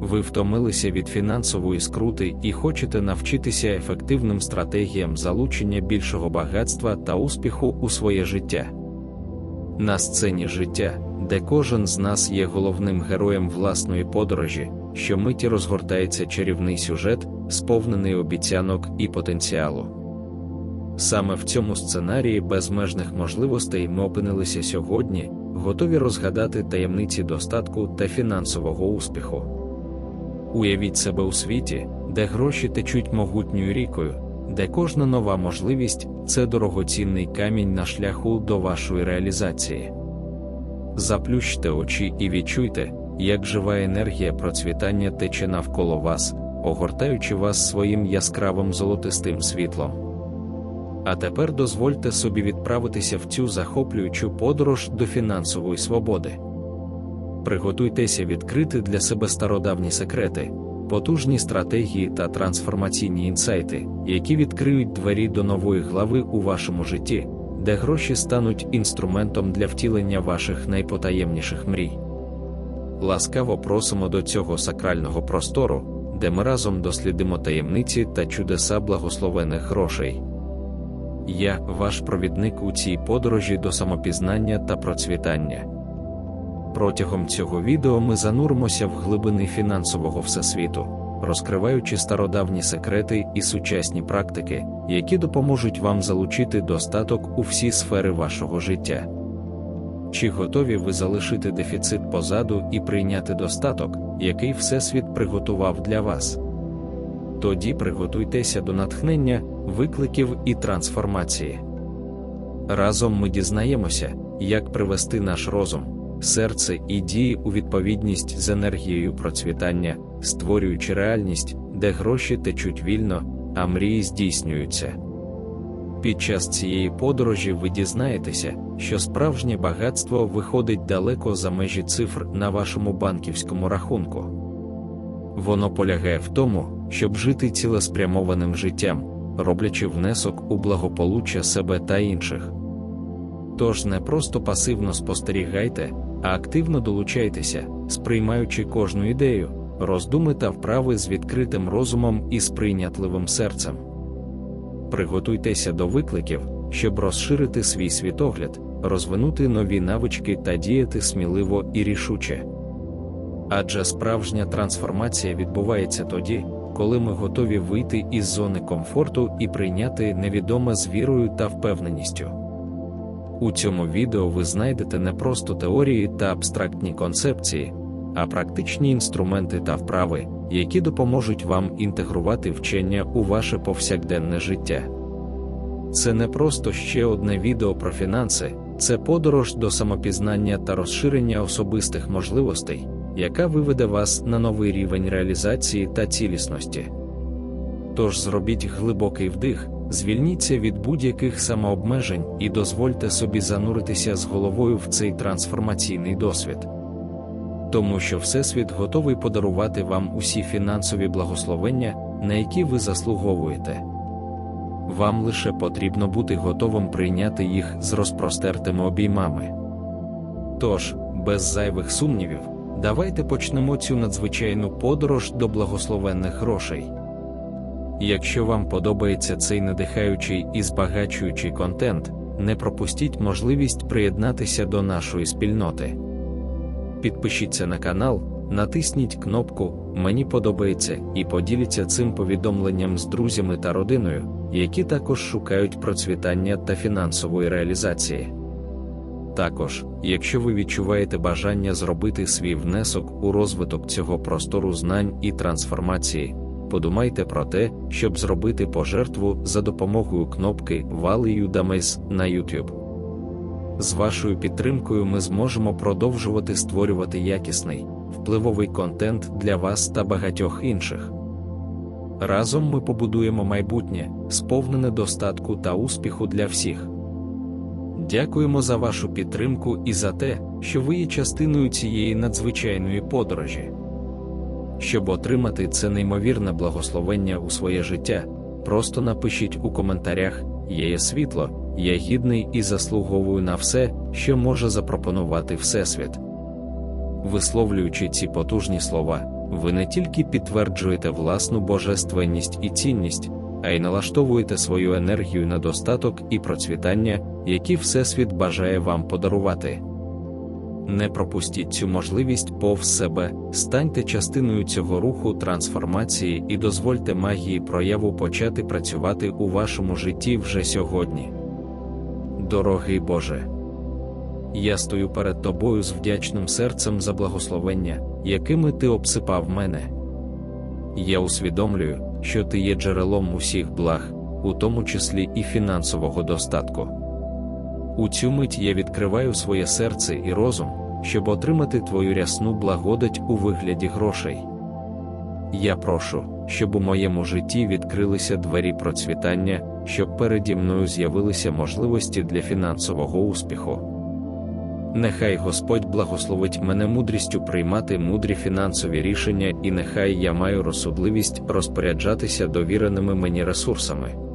Ви втомилися від фінансової скрути і хочете навчитися ефективним стратегіям залучення більшого багатства та успіху у своє життя. На сцені життя, де кожен з нас є головним героєм власної подорожі, щомиті розгортається чарівний сюжет, сповнений обіцянок і потенціалу. Саме в цьому сценарії безмежних можливостей ми опинилися сьогодні, готові розгадати таємниці достатку та фінансового успіху. Уявіть себе у світі, де гроші течуть могутньою рікою, де кожна нова можливість це дорогоцінний камінь на шляху до вашої реалізації. Заплющте очі і відчуйте, як жива енергія процвітання тече навколо вас, огортаючи вас своїм яскравим золотистим світлом. А тепер дозвольте собі відправитися в цю захоплюючу подорож до фінансової свободи. Приготуйтеся відкрити для себе стародавні секрети, потужні стратегії та трансформаційні інсайти, які відкриють двері до нової глави у вашому житті, де гроші стануть інструментом для втілення ваших найпотаємніших мрій. Ласкаво просимо до цього сакрального простору, де ми разом дослідимо таємниці та чудеса благословених грошей. Я ваш провідник у цій подорожі до самопізнання та процвітання. Протягом цього відео ми зануримося в глибини фінансового всесвіту, розкриваючи стародавні секрети і сучасні практики, які допоможуть вам залучити достаток у всі сфери вашого життя. Чи готові ви залишити дефіцит позаду і прийняти достаток, який Всесвіт приготував для вас? Тоді приготуйтеся до натхнення, викликів і трансформації. Разом ми дізнаємося, як привести наш розум, серце і дії у відповідність з енергією процвітання, створюючи реальність, де гроші течуть вільно, а мрії здійснюються. Під час цієї подорожі ви дізнаєтеся, що справжнє багатство виходить далеко за межі цифр на вашому банківському рахунку. Воно полягає в тому, щоб жити цілеспрямованим життям, роблячи внесок у благополуччя себе та інших. Тож не просто пасивно спостерігайте, а активно долучайтеся, сприймаючи кожну ідею, роздуми та вправи з відкритим розумом і сприйнятливим серцем. Приготуйтеся до викликів, щоб розширити свій світогляд, розвинути нові навички та діяти сміливо і рішуче. Адже справжня трансформація відбувається тоді, коли ми готові вийти із зони комфорту і прийняти невідоме з вірою та впевненістю. У цьому відео ви знайдете не просто теорії та абстрактні концепції, а практичні інструменти та вправи, які допоможуть вам інтегрувати вчення у ваше повсякденне життя. Це не просто ще одне відео про фінанси, це подорож до самопізнання та розширення особистих можливостей, яка виведе вас на новий рівень реалізації та цілісності. Тож зробіть глибокий вдих, звільніться від будь-яких самообмежень і дозвольте собі зануритися з головою в цей трансформаційний досвід. Тому що Всесвіт готовий подарувати вам усі фінансові благословення, на які ви заслуговуєте. Вам лише потрібно бути готовим прийняти їх з розпростертими обіймами. Тож, без зайвих сумнівів, давайте почнемо цю надзвичайну подорож до благословенних грошей. Якщо вам подобається цей надихаючий і збагачуючий контент, не пропустіть можливість приєднатися до нашої спільноти. Підпишіться на канал, натисніть кнопку Мені подобається і поділіться цим повідомленням з друзями та родиною, які також шукають процвітання та фінансової реалізації. Також, якщо ви відчуваєте бажання зробити свій внесок у розвиток цього простору знань і трансформації, подумайте про те, щоб зробити пожертву за допомогою кнопки Value Dames на YouTube. З вашою підтримкою ми зможемо продовжувати створювати якісний, впливовий контент для вас та багатьох інших. Разом ми побудуємо майбутнє, сповнене достатку та успіху для всіх. Дякуємо за вашу підтримку і за те, що ви є частиною цієї надзвичайної подорожі. Щоб отримати це неймовірне благословення у своє життя, просто напишіть у коментарях «Я є світло, я гідний і заслуговую на все, що може запропонувати Всесвіт. Висловлюючи ці потужні слова, ви не тільки підтверджуєте власну божественність і цінність, а й налаштовуєте свою енергію на достаток і процвітання, які Всесвіт бажає вам подарувати. Не пропустіть цю можливість повз себе, станьте частиною цього руху трансформації і дозвольте магії прояву почати працювати у вашому житті вже сьогодні. Дорогий Боже, я стою перед Тобою з вдячним серцем за благословення, якими Ти обсипав мене. Я усвідомлюю, що Ти є джерелом усіх благ, у тому числі і фінансового достатку. У цю мить я відкриваю своє серце і розум, щоб отримати Твою рясну благодать у вигляді грошей. Я прошу, щоб у моєму житті відкрилися двері процвітання, щоб переді мною з'явилися можливості для фінансового успіху. Нехай Господь благословить мене мудрістю приймати мудрі фінансові рішення, і нехай я маю розсудливість розпоряджатися довіреними мені ресурсами.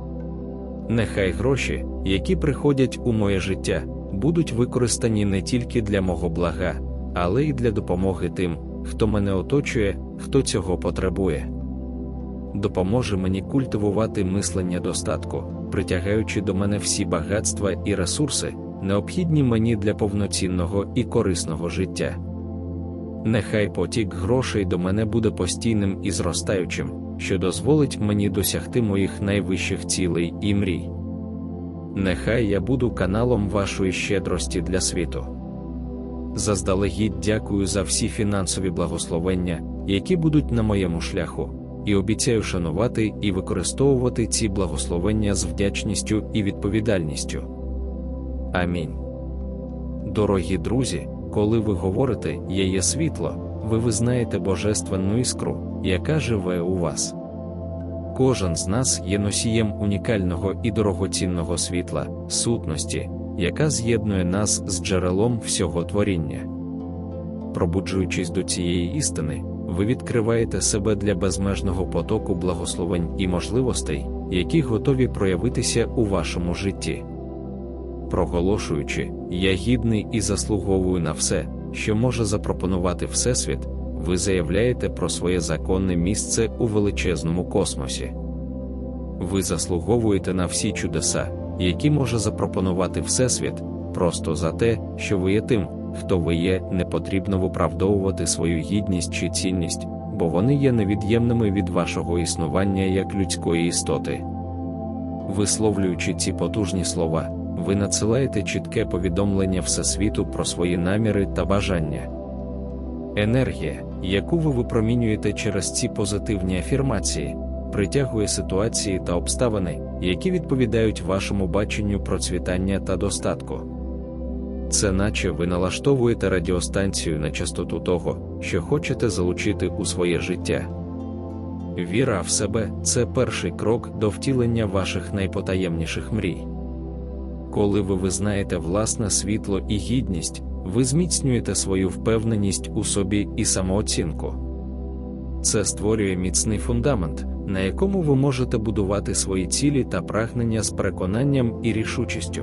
Нехай гроші, які приходять у моє життя, будуть використані не тільки для мого блага, але й для допомоги тим, хто мене оточує, хто цього потребує. Допоможе мені культивувати мислення достатку, притягаючи до мене всі багатства і ресурси, необхідні мені для повноцінного і корисного життя. Нехай потік грошей до мене буде постійним і зростаючим, що дозволить мені досягти моїх найвищих цілей і мрій. Нехай я буду каналом вашої щедрості для світу. Заздалегідь дякую за всі фінансові благословення, які будуть на моєму шляху, і обіцяю шанувати і використовувати ці благословення з вдячністю і відповідальністю. Амінь. Дорогі друзі, коли ви говорите Я є світло, ви визнаєте божественну іскру, яка живе у вас. Кожен з нас є носієм унікального і дорогоцінного світла, сутності, яка з'єднує нас з джерелом всього творіння. Пробуджуючись до цієї істини, ви відкриваєте себе для безмежного потоку благословень і можливостей, які готові проявитися у вашому житті. Проголошуючи, я гідний і заслуговую на все, що може запропонувати Всесвіт, ви заявляєте про своє законне місце у величезному космосі. Ви заслуговуєте на всі чудеса, які може запропонувати Всесвіт, просто за те, що ви є тим, хто ви є, не потрібно виправдовувати свою гідність чи цінність, бо вони є невід'ємними від вашого існування як людської істоти. Висловлюючи ці потужні слова, ви надсилаєте чітке повідомлення Всесвіту про свої наміри та бажання. Енергія, яку ви випромінюєте через ці позитивні афірмації, притягує ситуації та обставини, які відповідають вашому баченню процвітання та достатку. Це наче ви налаштовуєте радіостанцію на частоту того, що хочете залучити у своє життя. Віра в себе це перший крок до втілення ваших найпотаємніших мрій. Коли ви визнаєте власне світло і гідність, ви зміцнюєте свою впевненість у собі і самооцінку. Це створює міцний фундамент, на якому ви можете будувати свої цілі та прагнення з переконанням і рішучістю.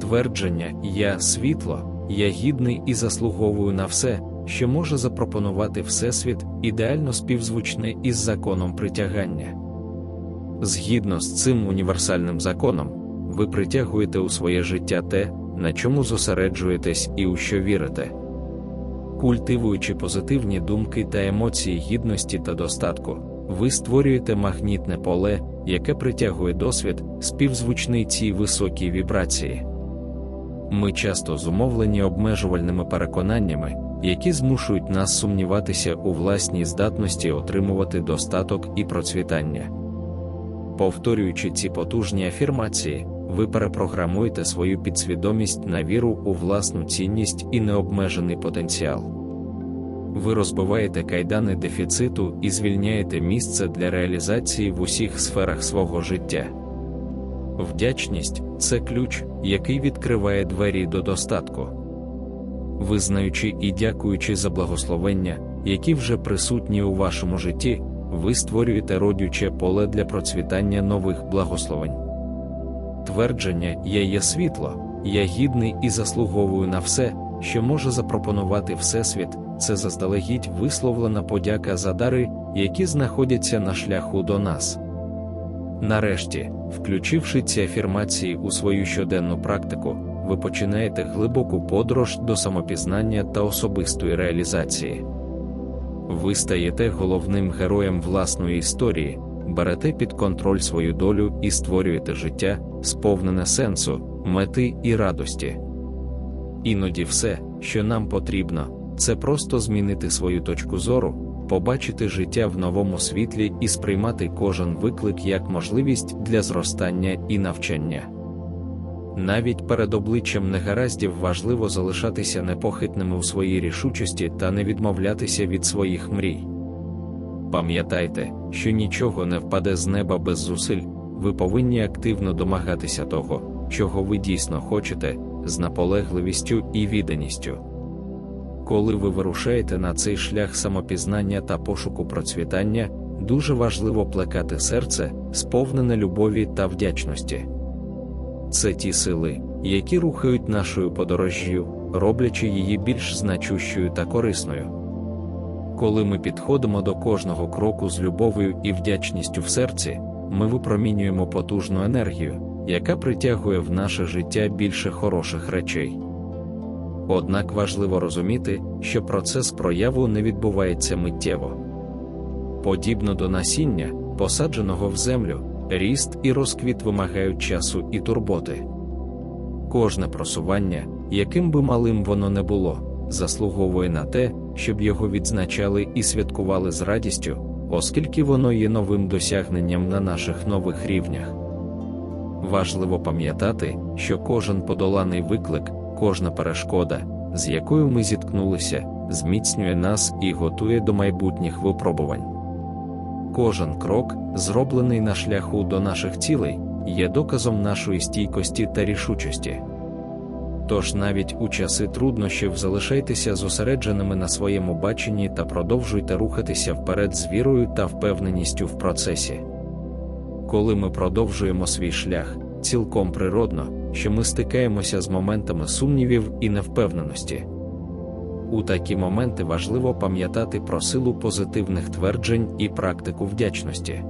Твердження Я світло, я гідний і заслуговую на все, що може запропонувати Всесвіт, ідеально співзвучне із законом притягання. Згідно з цим універсальним законом, ви притягуєте у своє життя те, на чому зосереджуєтесь і у що вірите. Культивуючи позитивні думки та емоції гідності та достатку, ви створюєте магнітне поле, яке притягує досвід, співзвучний цій високій вібрації. Ми часто зумовлені обмежувальними переконаннями, які змушують нас сумніватися у власній здатності отримувати достаток і процвітання. Повторюючи ці потужні афірмації, ви перепрограмуєте свою підсвідомість на віру у власну цінність і необмежений потенціал. Ви розбиваєте кайдани дефіциту і звільняєте місце для реалізації в усіх сферах свого життя. Вдячність це ключ, який відкриває двері до достатку. Визнаючи і дякуючи за благословення, які вже присутні у вашому житті, ви створюєте родюче поле для процвітання нових благословень. Твердження Я є світло, я гідний і заслуговую на все, що може запропонувати Всесвіт, це заздалегідь висловлена подяка за дари, які знаходяться на шляху до нас. Нарешті, включивши ці афірмації у свою щоденну практику, ви починаєте глибоку подорож до самопізнання та особистої реалізації. Ви стаєте головним героєм власної історії, берете під контроль свою долю і створюєте життя, сповнене сенсу, мети і радості. Іноді все, що нам потрібно, це просто змінити свою точку зору, побачити життя в новому світлі і сприймати кожен виклик як можливість для зростання і навчання. Навіть перед обличчям негараздів важливо залишатися непохитними у своїй рішучості та не відмовлятися від своїх мрій. Пам'ятайте, що нічого не впаде з неба без зусиль, ви повинні активно домагатися того, чого ви дійсно хочете, з наполегливістю і відданістю. Коли ви вирушаєте на цей шлях самопізнання та пошуку процвітання, дуже важливо плекати серце, сповнене любові та вдячності. Це ті сили, які рухають нашою подорожжю, роблячи її більш значущою та корисною. Коли ми підходимо до кожного кроку з любов'ю і вдячністю в серці, ми випромінюємо потужну енергію, яка притягує в наше життя більше хороших речей. Однак важливо розуміти, що процес прояву не відбувається миттєво. Подібно до насіння, посадженого в землю, ріст і розквіт вимагають часу і турботи. Кожне просування, яким би малим воно не було, заслуговує на те, щоб його відзначали і святкували з радістю, оскільки воно є новим досягненням на наших нових рівнях. Важливо пам'ятати, що кожен подоланий виклик, кожна перешкода, з якою ми зіткнулися, зміцнює нас і готує до майбутніх випробувань. Кожен крок, зроблений на шляху до наших цілей, є доказом нашої стійкості та рішучості. Тож навіть у часи труднощів залишайтеся зосередженими на своєму баченні та продовжуйте рухатися вперед з вірою та впевненістю в процесі. Коли ми продовжуємо свій шлях, цілком природно, що ми стикаємося з моментами сумнівів і невпевненості. У такі моменти важливо пам'ятати про силу позитивних тверджень і практику вдячності,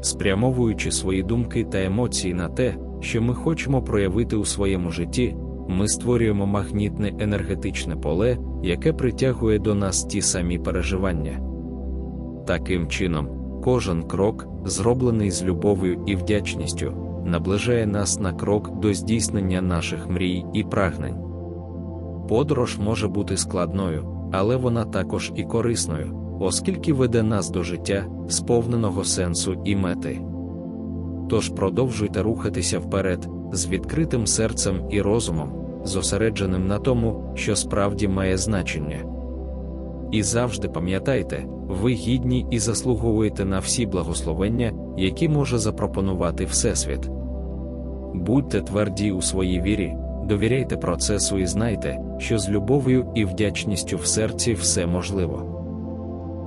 спрямовуючи свої думки та емоції на те, що ми хочемо проявити у своєму житті, ми створюємо магнітне енергетичне поле, яке притягує до нас ті самі переживання. Таким чином, кожен крок, зроблений з любов'ю і вдячністю, наближає нас на крок до здійснення наших мрій і прагнень. Подорож може бути складною, але вона також і корисною, оскільки веде нас до життя, сповненого сенсу і мети. Тож продовжуйте рухатися вперед з відкритим серцем і розумом, зосередженим на тому, що справді має значення. І завжди пам'ятайте, ви гідні і заслуговуєте на всі благословення, які може запропонувати Всесвіт. Будьте тверді у своїй вірі, довіряйте процесу і знайте, що з любов'ю і вдячністю в серці все можливо.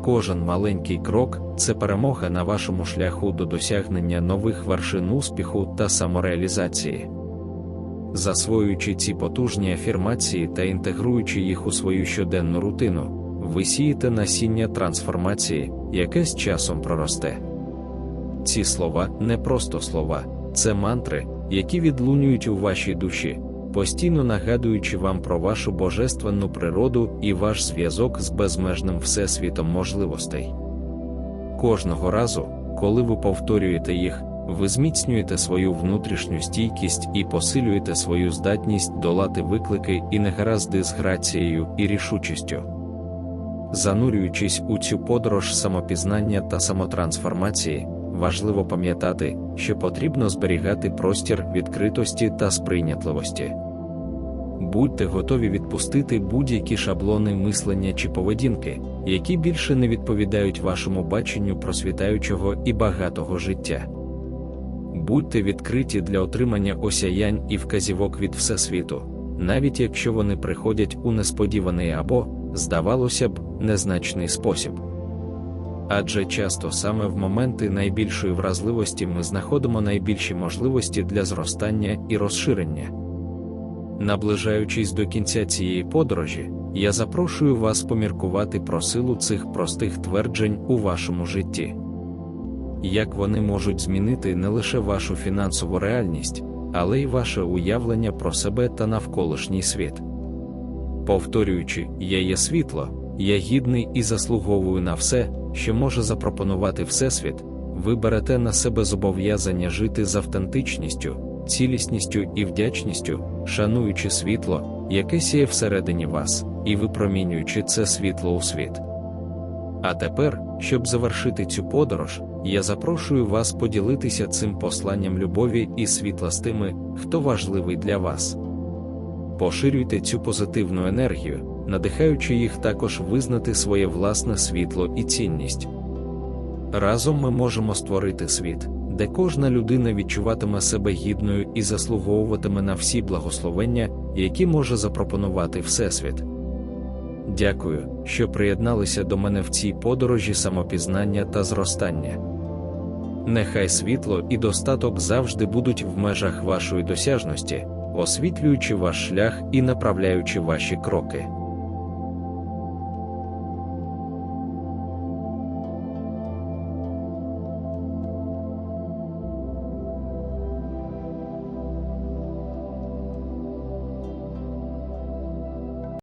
Кожен маленький крок це перемога на вашому шляху до досягнення нових вершин успіху та самореалізації. Засвоюючи ці потужні афірмації та інтегруючи їх у свою щоденну рутину, ви сієте насіння трансформації, яке з часом проросте. Ці слова не просто слова, це мантри, які відлунюють у вашій душі, постійно нагадуючи вам про вашу божественну природу і ваш зв'язок з безмежним всесвітом можливостей. Кожного разу, коли ви повторюєте їх, ви зміцнюєте свою внутрішню стійкість і посилюєте свою здатність долати виклики і негаразди з грацією і рішучістю. Занурюючись у цю подорож самопізнання та самотрансформації, важливо пам'ятати, що потрібно зберігати простір відкритості та сприйнятливості. Будьте готові відпустити будь-які шаблони мислення чи поведінки, які більше не відповідають вашому баченню просвітаючого і багатого життя. Будьте відкриті для отримання осяянь і вказівок від Всесвіту, навіть якщо вони приходять у несподіваний або, здавалося б, незначний спосіб. Адже часто саме в моменти найбільшої вразливості ми знаходимо найбільші можливості для зростання і розширення. Наближаючись до кінця цієї подорожі, я запрошую вас поміркувати про силу цих простих тверджень у вашому житті. Як вони можуть змінити не лише вашу фінансову реальність, але й ваше уявлення про себе та навколишній світ. Повторюючи, я є світло, я гідний і заслуговую на все, що може запропонувати Всесвіт, ви берете на себе зобов'язання жити з автентичністю, цілісністю і вдячністю, шануючи світло, яке сіє всередині вас, і випромінюючи це світло у світ. А тепер, щоб завершити цю подорож, я запрошую вас поділитися цим посланням любові і світла з тими, хто важливий для вас. Поширюйте цю позитивну енергію, надихаючи їх також визнати своє власне світло і цінність. Разом ми можемо створити світ, де кожна людина відчуватиме себе гідною і заслуговуватиме на всі благословення, які може запропонувати Всесвіт. Дякую, що приєдналися до мене в цій подорожі самопізнання та зростання. Нехай світло і достаток завжди будуть в межах вашої досяжності, освітлюючи ваш шлях і направляючи ваші кроки.